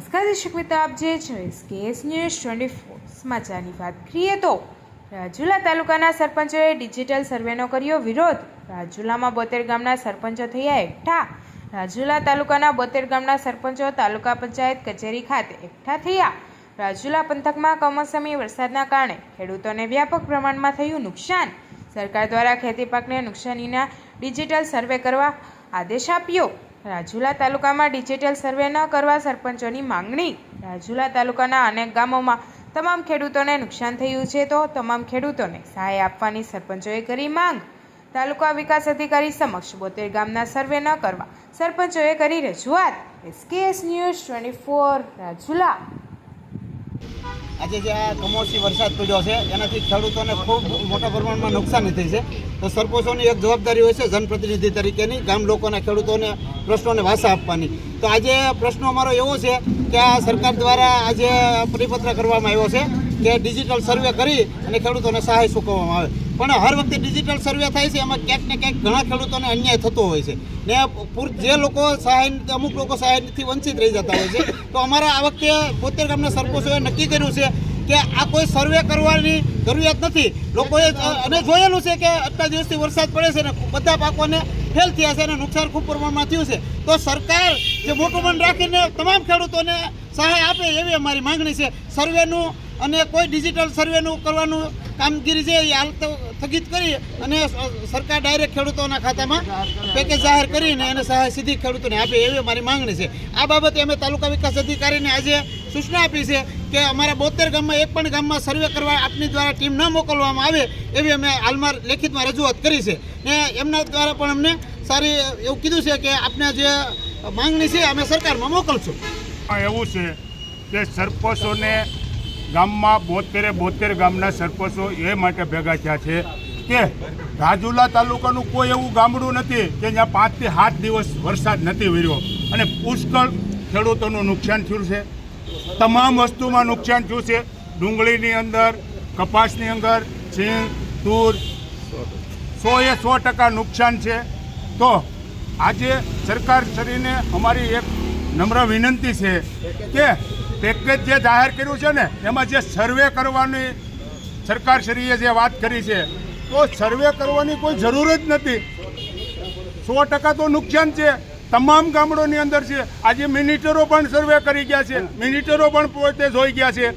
નમસ્કાર, દર્શક મિત્રો, આપ જે છો કેસ ન્યૂઝ ટ્વેન્ટી ફોર સમાચારની વાત કરીએ તો, રાજુલા તાલુકાના સરપંચોએ ડિજિટલ સર્વેનો કર્યો વિરોધ. રાજુલામાં બોતેર ગામના સરપંચો થયા એકઠા. રાજુલા તાલુકાના બોતેર ગામના સરપંચો તાલુકા પંચાયત કચેરી ખાતે એકઠા થયા. રાજુલા પંથકમાં કમોસમી વરસાદના કારણે ખેડૂતોને વ્યાપક પ્રમાણમાં થયું નુકસાન. સરકાર દ્વારા ખેતી પાકને નુકસાનીના ડિજિટલ સર્વે કરવા આદેશ આપ્યો. રાજુલા તાલુકામાં ડિજિટલ સર્વે ન કરવા સરપંચોની માંગણી. રાજુલા તાલુકાના અનેક ગામોમાં તમામ ખેડૂતોને નુકસાન થયું છે તો તમામ ખેડૂતોને સહાય આપવાની સરપંચોએ કરી માંગ. તાલુકા વિકાસ અધિકારી સમક્ષ બોતેર ગામના સર્વે ન કરવા સરપંચોએ કરી રજૂઆત. SKS news twenty four Rajula. આજે જે આ કમોસમી વરસાદ પડ્યો છે, એનાથી ખેડૂતોને ખૂબ મોટા પ્રમાણમાં નુકસાની થઈ છે. તો સરપંચોની એક જવાબદારી હોય છે જનપ્રતિનિધિ તરીકેની, ગામ લોકોના ખેડૂતોને પ્રશ્નોને વાસા આપવાની. તો આજે પ્રશ્નો અમારો એવો છે કે આ સરકાર દ્વારા આજે પરિપત્ર કરવામાં આવ્યો છે કે ડિજિટલ સર્વે કરી અને ખેડૂતોને સહાય ચૂકવવામાં આવે. પણ હર વખતે ડિજિટલ સર્વે થાય છે, એમાં ક્યાંક ને ક્યાંક ઘણા ખેડૂતોને અન્યાય થતો હોય છે. ને જે લોકો સહાય, અમુક લોકો સહાયથી વંચિત રહી જતા હોય છે. તો અમારા આ વખતે બોતેર ગામના સરપંચોએ નક્કી કર્યું છે કે આ કોઈ સર્વે કરવાની જરૂરિયાત નથી. લોકોએ અને જોયેલું છે કે આટલા દિવસથી વરસાદ પડે છે ને બધા પાકોને ફેલ થયા છે અને નુકસાન ખૂબ પ્રમાણમાં થયું છે. તો સરકાર જે મોટું મન રાખીને તમામ ખેડૂતોને સહાય આપે એવી અમારી માંગણી છે. સર્વેનું અને કોઈ ડિજિટલ સર્વેનું કરવાનું કામગીરી છે એ હાલ તો સ્થગિત કરી અને સરકાર ડાયરેક્ટ ખેડૂતોના ખાતામાં પેકેજ જાહેર કરીને એને સહાય સીધી ખેડૂતોને આપે એવી અમારી માંગણી છે. આ બાબતે અમે તાલુકા વિકાસ અધિકારીને આજે સૂચના આપી છે કે અમારા બોતેર ગામમાં એક પણ ગામમાં સર્વે કરવા આપની દ્વારા ટીમ ન મોકલવામાં આવે એવી અમે હાલમાં લેખિતમાં રજૂઆત કરી છે. ને એમના દ્વારા પણ અમને સારી એવું કીધું છે કે આપને જે માંગણી છે અમે સરકારમાં મોકલશું. એવું છે કે સરપંચોને ગામમાં બોતેરે બોતેર ગામના સરપંચો એ માટે ભેગા થયા છે કે રાજુલા તાલુકાનું કોઈ એવું ગામડું નથી કે જ્યાં પાંચથી સાત દિવસ વરસાદ નથી વર્યો. અને પુષ્કળ ખેડૂતોનું નુકસાન થયું છે. તમામ વસ્તુમાં નુકસાન થયું છે. ડુંગળીની અંદર, કપાસની અંદર સિંગ તૂર સો એ સો ટકા નુકસાન છે. તો આજે સરકાર શ્રીને અમારી એક નમ્ર વિનંતી છે કે પેકેજ જે જાહેર કર્યું છે ને, એમાં જે સર્વે કરવાની સરકાર શ્રીએ જે વાત કરી છે, તો સર્વે કરવાની કોઈ જરૂર જ નથી. સો ટકા તો નુકસાન છે. તમામ ગામડોની અંદર છે. આજે મિનિટરો પણ સર્વે કરી ગયા છે. મિનિટરો પણ પોતે જોઈ ગયા છે.